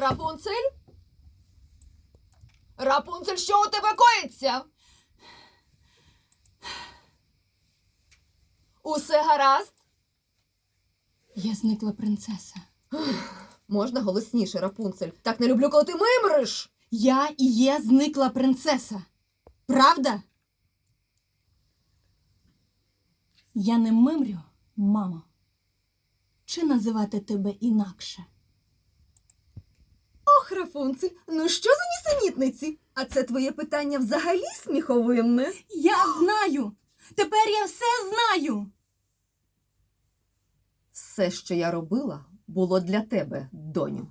Рапунцель? Рапунцель, що у тебе коїться? Усе гаразд? Я зникла принцеса. Можна голосніше, Рапунцель. Так не люблю, коли ти мимриш. Я і є зникла принцеса. Правда? Я не мимрю, мамо. Чи називати тебе інакше? Ох, Рапунцель, ну що за нісенітниці? А це твоє питання взагалі сміховинне? Я знаю! Тепер я все знаю! Все, що я робила, було для тебе, доню.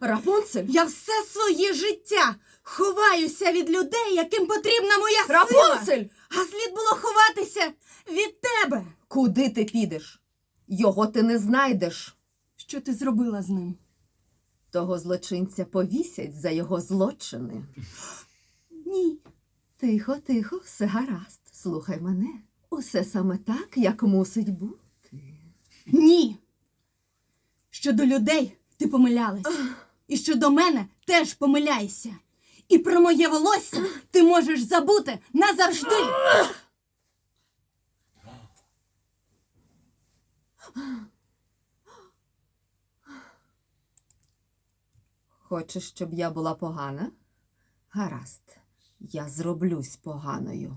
Рапунцель? Я все своє життя ховаюся від людей, яким потрібна моя сила. Рапунцель! А слід було ховатися від тебе. Куди ти підеш? Його ти не знайдеш. Що ти зробила з ним? Того злочинця повісять за його злочини. Ні. Тихо, тихо, все гаразд. Слухай мене. Усе саме так, як мусить бути. Ні. Щодо людей ти помилялась. І щодо мене теж помиляйся. І про моє волосся ти можеш забути назавжди. Хочеш, щоб я була погана? Гаразд, я зроблюсь поганою.